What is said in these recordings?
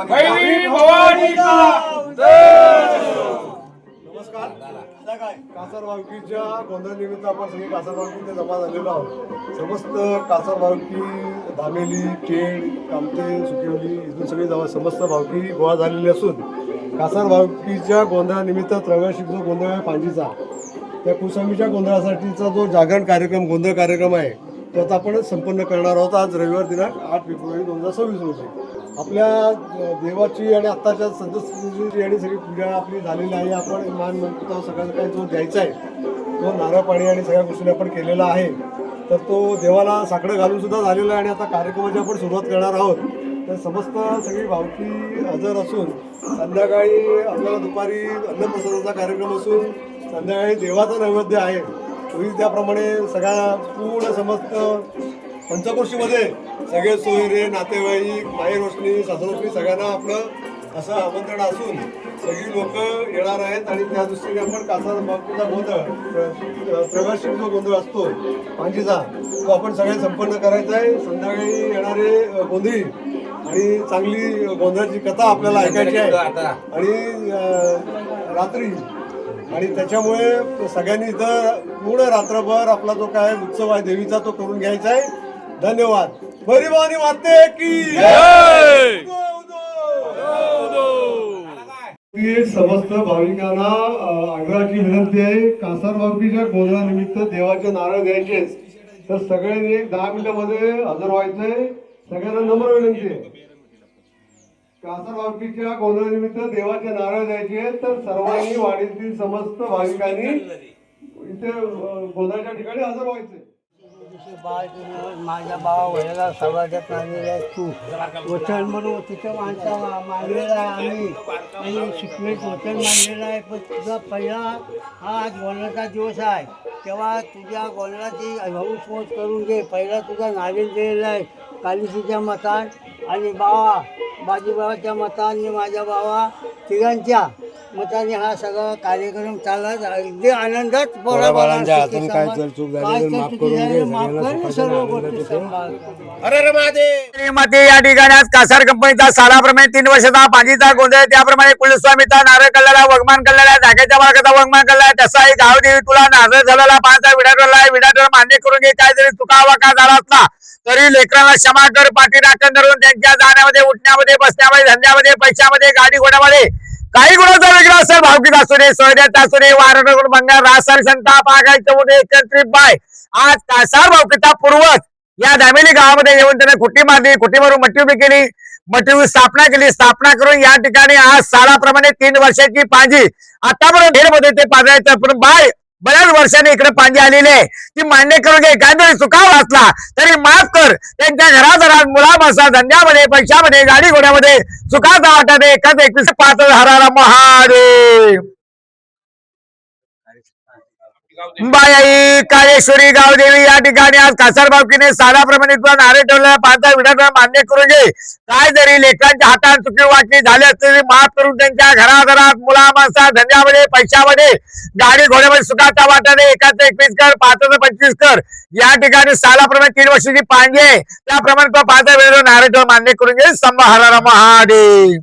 नमस्कार. कासार बावकीच्या गोंधळनिमित्त आपण सगळे कासार बावकीचे जमा झालेलो आहोत. समस्त कासार बावकी दामेली खेड कामते सुकिवली इथून सगळी जमा समस्त भावकी गोळा झालेली असून कासार भावकीच्या गोंधळानिमित्त त्रव्याशिक जो गोंधळ आहे पांजीचा त्या कुसमीच्या गोंधळासाठीचा जो जागरण कार्यक्रम गोंधळ कार्यक्रम आहे तो आता आपण संपन्न करणार आहोत आज रविवार दिनांक आठ फेब्रुवारी दोन हजार सव्वीस रोजी. आपल्या देवाची आणि आत्ताच्या संतस्थितीची आणि सगळी पूजा आपली झालेली आहे आपण मान म्हणतो सगळ्यांना काही जो द्यायचा आहे तो नारळ पाणी आणि सगळ्या गोष्टी आपण केलेला आहे. तर तो देवाला साकडं घालून सुद्धा झालेला आहे आणि आता कार्यक्रमाची आपण सुरुवात करणार आहोत. तर समस्त सगळी भावकी हजर असून संध्याकाळी आपल्याला दुपारी अन्नप्रसादाचा कार्यक्रम असून संध्याकाळी देवाचा नैवेद्य आहे. तोही त्याप्रमाणे सगळ्या पूर्ण समस्त पंचकोशीमध्ये सगळे सोयरे नातेवाईक माई रोशनी सासरोशनी सगळ्यांना आपलं असं आमंत्रण असून सगळी लोक येणार आहेत आणि त्या दृष्टीने आपण कासा बाबतीचा गोंधळ प्रवासिक जो गोंधळ असतो पांजीचा तो आपण सगळे संपन्न करायचा आहे. संध्याकाळी येणारे गोंधळी आणि चांगली गोंधळाची कथा आपल्याला ऐकायची आहे. आणि रात्री आणि त्याच्यामुळे सगळ्यांनी इथं पूर्ण रात्रभर आपला जो काय उत्सव आहे देवीचा तो करून घ्यायचा आहे. धन्यवाद. परिवानी माते की की समस्त भाविकांना आग्रहाची विनंती आहे कासार बाबीच्या गोंधळानिमित्त देवाचे नारळ द्यायचे तर सगळ्यांनी एक दहा मिनिटामध्ये हजर व्हायचंय सगळ्यांना नम्र विनंती आहे. कासार बाबीच्या गोंधळानिमित्त देवाचे नारळ द्यायचे तर सर्वांनी वाडीतील समस्त भाविकांनी इथे गोंधळाच्या ठिकाणी हजर व्हायचे बाळ माझ्या भावा वयाला समाजात आणलेला आहे तू. वचन म्हणून तिथं माणसा मानलेला आहे आम्ही. आणि शिकवेत वचन मानलेलं आहे पण तुझा पहिला हा आज गोंधळाचा दिवस आहे. तेव्हा तुझ्या गोंधळाची हौसमोज करून घे. पहिला तुझा नावेल दिलेला आहे कालिसीच्या मतान. आणि बावा बाजीबाबाच्या मताने माझ्या बावा तिघांच्या. मताने हा सगळा कार्यक्रम चालला. अगदी आनंदात बोला बाळांच्या हातून काय चूक झाली तर माफ करून श्रीमती या ठिकाणी आज कासार कंपनीचा सालाप्रमाणे तीन वर्षाचा पाणीचा गोंधळ त्याप्रमाणे कुलस्वामीचा नारळ कल्ल्याला वगमान कल्ल्याला धाग्याच्या बाळकाचा वगमान कल्ला. तसाही गावदेवी तुला नारळ झालेला पाहता विडाटरला विडाटर मान्य करून घे. काय जरी चुका वाका झाला असला तरी लेकरांना क्षमा कर पाठी राखण धरून त्यांच्या जाण्यामध्ये उठण्यामध्ये बसण्यामध्ये धंद्यामध्ये पैशामध्ये गाडी घोड्यामध्ये काही गुणाचा वेगळा असेल भावकीत असू दे सोयऱ्यात असू दे वारण बंगार रासार संताप आगायचं उदे एकत्रित बाय. आज कासार भावकीता पूर्वज या दामिनी गावामध्ये येऊन त्यांना खुट्टी मारली खुटी मारून मट्टी उभी केली मट्टी स्थापना केली. स्थापना करून या ठिकाणी आज सालाप्रमाणे तीन वर्षाची पाजी. आतापर्यंत मध्ये ते पाजायचं पण बाय. बऱ्याच वर्षांनी इकडे पाणी आलेले आहे. ती मान्य करून घे काय चुका वाचला तरी माफ कर. त्यांच्या घराघरात मुलांबसा धंद्यामध्ये पैशामध्ये गाडी घोड्यामध्ये चुकाचा वाटा दे एकच एकवीस पाच हरारा महादेव. बाई काळेश्वरी गावदेवी या ठिकाणी आज कासार बावकीने सालाप्रमाणे तुला नारे ठेवलेला पाहता विडाचा मान्य करून घे. काय जरी लेकरांच्या हातात चुकी वाटणी झाली असली तरी माफ करून त्यांच्या घराघरात मुला माणसा धंद्यामध्ये पैशामध्ये गाडी घोड्यामध्ये सुखाचा वाटाने एकाच एकवीस कर पाच पंचवीस कर. या ठिकाणी सालाप्रमाणे तीन वर्षाची पांजे आहे. त्याप्रमाणे तो पाहता वेळेला नारे ठेवून मान्य करून घे. स्तंभ हरारा महादेव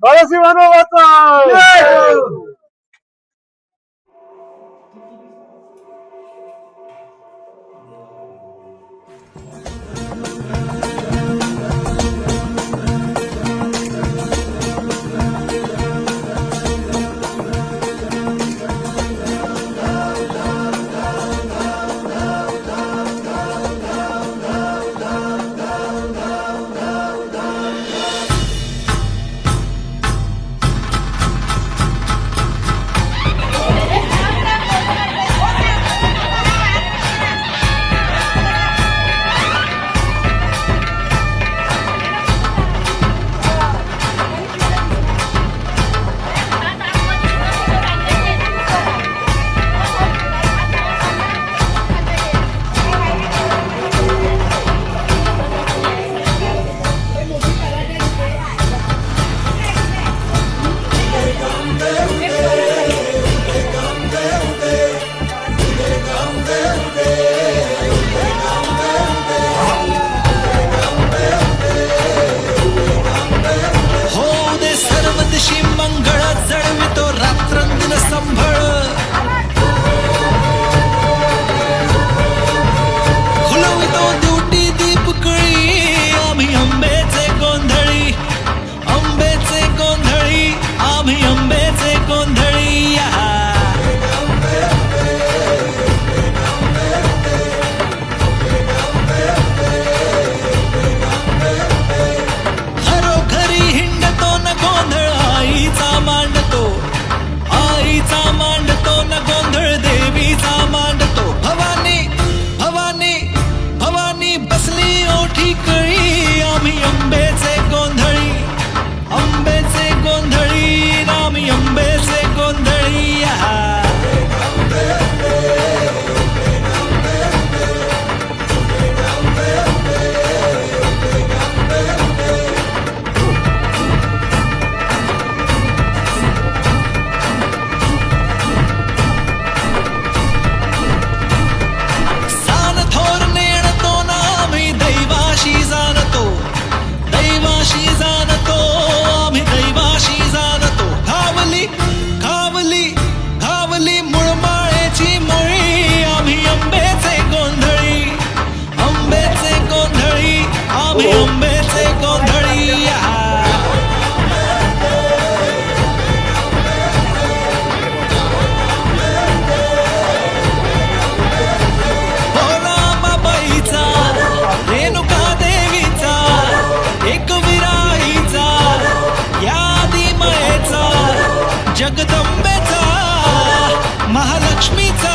जगदंबेचा महालक्ष्मीचा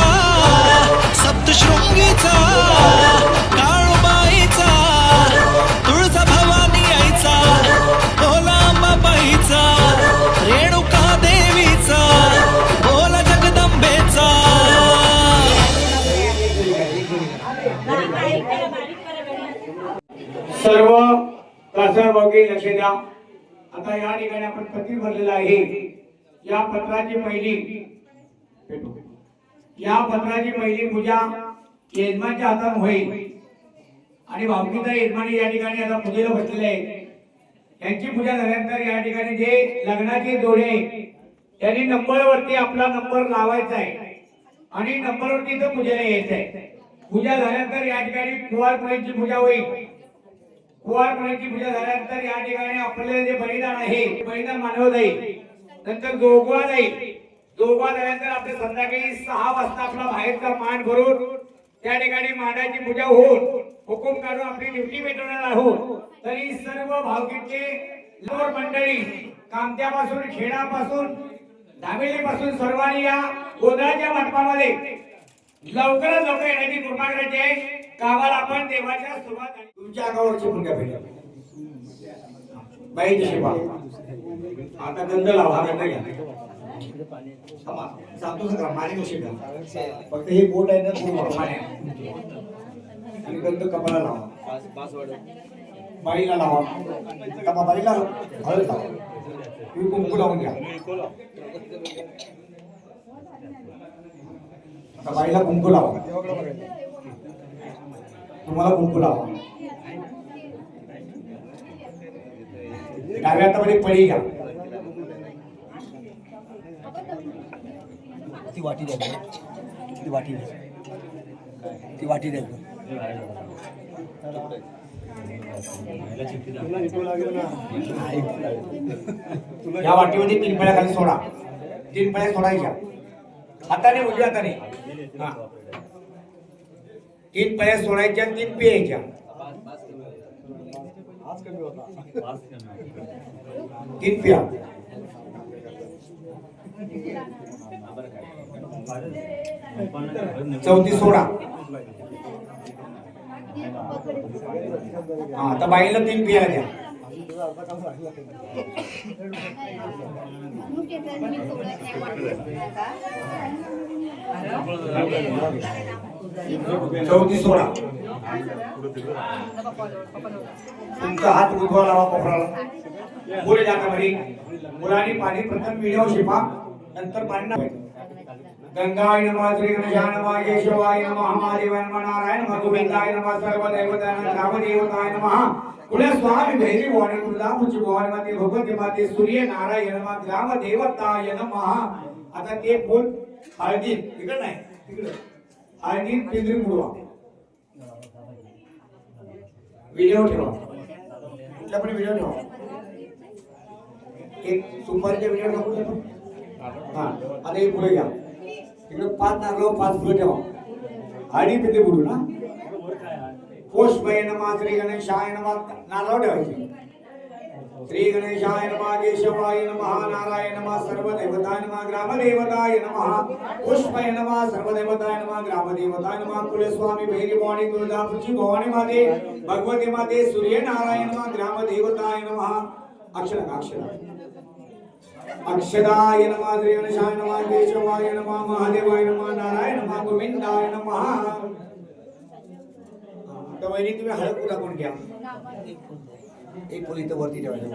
सप्तशृंगीचा काळूबाईचा तुळजा भवानी आईचा भोला रेणुका देवीचा जगदंबेचा. सर्व कासरभागी लक्ष द्या आता या ठिकाणी आपण पती भरलेला आहे. या पत्राची पहिली या पत्राची पहिली पूजा यजमानच्या हातात होईल. आणि भावकीचा यजमानी या ठिकाणी आता पूजेला बसलेले आहेत. यांची पूजा झाल्यानंतर या ठिकाणी जे लग्नाचे जोडे त्यांनी नंबरवरती आपला नंबर लावायचा आहे. आणि नंबरवरती तर पूजेला यायचं आहे. पूजा झाल्यानंतर या ठिकाणी कुवारपुण्याची पूजा होईल. कुवारपुण्याची पूजा झाल्यानंतर या ठिकाणी आपल्याला जे बलिदान आहे बलिदान मानव जाईल नंतर जोगवा जाईल जोगवा झाल्यानंतर आपल्या संध्याकाळी सहा वाजता आपला बाहेरचा मान भरून त्या ठिकाणी मांडाची पूजा होऊन हुकूम काढून आपली ड्युटी पेटवणार आहोत. तरी सर्व भावगीतचे मंडळी कामत्यापासून खेडापासून दावेलीपासून सर्वांनी या गोंधळाच्या मंडपामध्ये लवकरात लवकर येण्याची कृपा करायची आहे. कामाला आपण देवाच्या सुरुवात आणि तुमच्या अंगावरची पुण्य भेटेल बाईची सेवा आता गंध लावा हा गंध घ्या. थांबा. सगळा माने कशी घ्या. फक्त हे बोट आहे ना पूर्ण माने आणि गंध कपाला लावा. बाईला लावा. कपा बाईला हळद लावा. तुम्ही कुंकू लावून घ्या. आता बाईला कुंकू लावा. तुम्हाला कुंकू लावा. डाव्या हातामध्ये पळी घ्या. ती वाटी द्या ती वाटी द्या. ती वाटी द्या या वाटीमध्ये तीन पळ्या खाली सोडा. तीन पळ्या सोडायच्या. हाताने उजव्या हाताने. तीन पळ्या सोडायच्या तीन पियायच्या. तीन पिया. चौथी सोडा हा आता बाईला तीन पिया द्या. चौतीस सोळा. तुमचा हात उठवा लावा कोपराला पुढे जाता मरी मुलांनी पाणी प्रथम मिळव शिपा नंतर पाणी टाकायचं. गंगाय नमः श्री गणेशाय नमः केशवाय नमः महादेवाय नमः नारायण नमः गोविंदाय नमः सर्व दैवताय नमः ग्रामदेवताय नमः. कुल स्वामी भैरी वाणी तुळजापूरची भवानी माते भगवती माते सूर्य नारायण नमः ग्रामदेवताय नमः. आता ते बोल हळदी. इकडे नाही तिकडे. आणि पिंजरी बुडवा. व्हिडिओ ठेवा. कुठला पण व्हिडिओ ठेवा. एक सुपारीचे व्हिडिओ टाकू शकतो आता एक फुलं घ्या. तिकडे पाच नारळ पाच फुलं ठेवा. आणि पिंजरी बुडू ना. पोष महिना नमा श्री शाळेनं नमा. नारळ ठेवायचे. श्री गणेशाय नमः केशवाय नमः नारायण नमः सर्वदेवताय नमः ग्रामदेवताय नमः पुष्पाय नमः सर्वदेवताय नमः ग्रामदेवताय नमः कुलस्वामी भैरी भवानी तुळजापूरची भवानी माते भगवती माते सूर्य नारायण नमः ग्रामदेवताय नमः अक्षर अक्षर अक्षदाय नमः श्री गणेशाय नमः केशवाय नमः महादेवाय नमः नारायण नमः गोविंदाय नमः आता वहिनी एक फुल इथं वरती ठेवायचं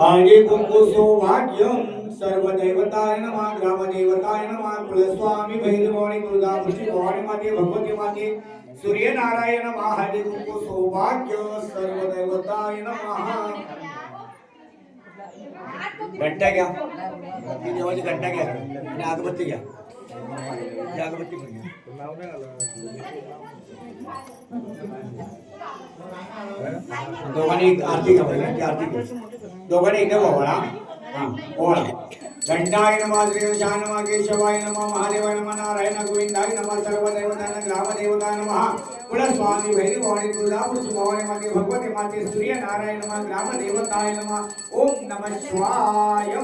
हागे कुंकु सौभाग्यम सर्व देवताय नमः ग्राम देवताय नमः कुलस्वामी भैरवाणी भवानी माते भगवती माते सूर्य नारायण नमः हागे कुंकु सौभाग्य सर्व देवताय नमः। घंटा घ्या देवाची घंटा घ्या आणि अगरबत्ती घ्या अगरबत्ती घ्या दोघांनी एक आरती घ्या आरती दोघांनी एकदा ओवाळा हा ओवाळा घंटाय नमः श्री नमः केशवाय नमः महादेवाय नमः नारायण गोविंदाय नमः सर्व देवताय ग्राम देवताय नमः कुलस्वामी भैरी भवानी तुळजापूरची भवानी माते भगवती माते सूर्य नारायण नमः ग्रामदेवताय नमः ओम नमः शिवाय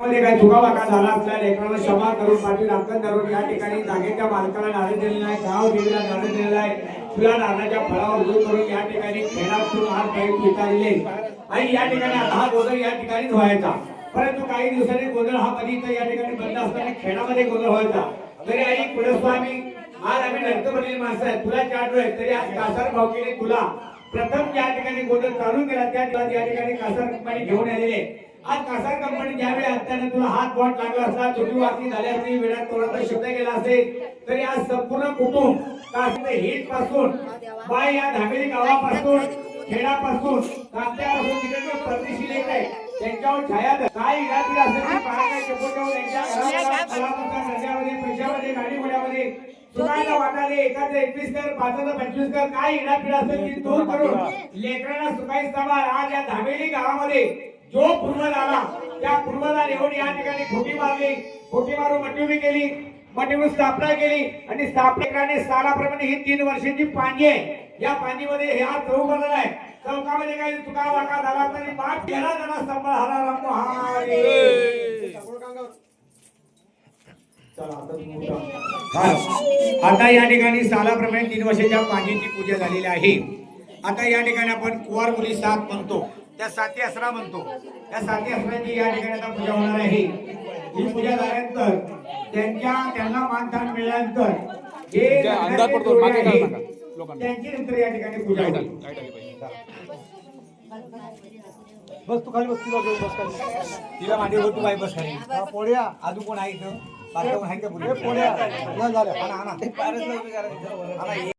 मध्ये काही चुका झाला असल्या लेकराला क्षमा करून पाठी राखण धरून या ठिकाणी जागेच्या मालकाला नारळ दिलेला आहे गाव देवीला नारळ दिलेला आहे. तुला नारळाच्या फळावर उभं करून या ठिकाणी खेळातून हात काही स्वीकारले आणि या ठिकाणी आता हा गोंधळ या ठिकाणी व्हायचा परंतु काही दिवसांनी गोंधळ हा कधी या ठिकाणी बंद असताना खेळामध्ये गोंधळ व्हायचा. तरी आई कुलस्वामी आज आम्ही नंतर माणसं आहेत. तुला चाटू आहे तरी आज कासार भावकीने तुला प्रथम ज्या ठिकाणी गोंधळ चालू केला त्या ठिकाणी या ठिकाणी कासार कंपनी घेऊन आलेले. आज कासार कंपनी ज्यावेळी असताना तुला हात बोट लागला असला छोटी वाटणी झाली असती वेळात थोडासा शब्द गेला असेल तरी आज संपूर्ण कुटुंब कासर हिटपासून बाय या धामेली गावापासून खेडापासून कांद्यापासून तिकडे परदेशी येत आहे. त्यांच्यावर छाया काय इरादी असेल ती पाहता चपोटावर त्यांच्या घराघरात, नद्यामध्ये पैशामध्ये गाडी घोड्यामध्ये सुनायला वाटाले एखादं एकवीस कर पाचाचं पंचवीस कर काय इडापिडा असेल ती दूर करून लेकरांना सुखाई सांभाळ आज या धामेली गावामध्ये जो पूर्वज आला त्या पूर्वजा येऊन या ठिकाणी खोटी मारली. खोटी मारून मटिवणी केली मटिवून स्थापना केली आणि स्थापनेकडे सालाप्रमाणे ही तीन वर्षाची पाणी आहे. या पाणीमध्ये हे हा चौक बनलेला आहे. चौकामध्ये काही चुका वाका झाला तरी बाप केला जाणार सांभाळ. हरा राम हरे आता आता या ठिकाणी सालाप्रमाणे तीन वर्षाच्या पाण्याची पूजा झालेली आहे. आता या ठिकाणी आपण कुवार मुली सात म्हणतो. त्या साती असरा म्हणतो. त्या साती असराची या ठिकाणी आता पूजा होणार आहे. ही पूजा झाल्यानंतर त्यांच्या त्यांना मानधन मिळाल्यानंतर पडतो, मागे नका, लोकांना. त्यांची नंतर या ठिकाणी पूजा होईल. बस तू खाली बस तुला घेऊन बस खाली. तिला मांडी होतो बाई बस खाली. हा, पोळ्या. आजू कोण आहे इथं? बारकं कोण आहे का हे पोळ्या. या झाल्या. आणा, आणा. आणा,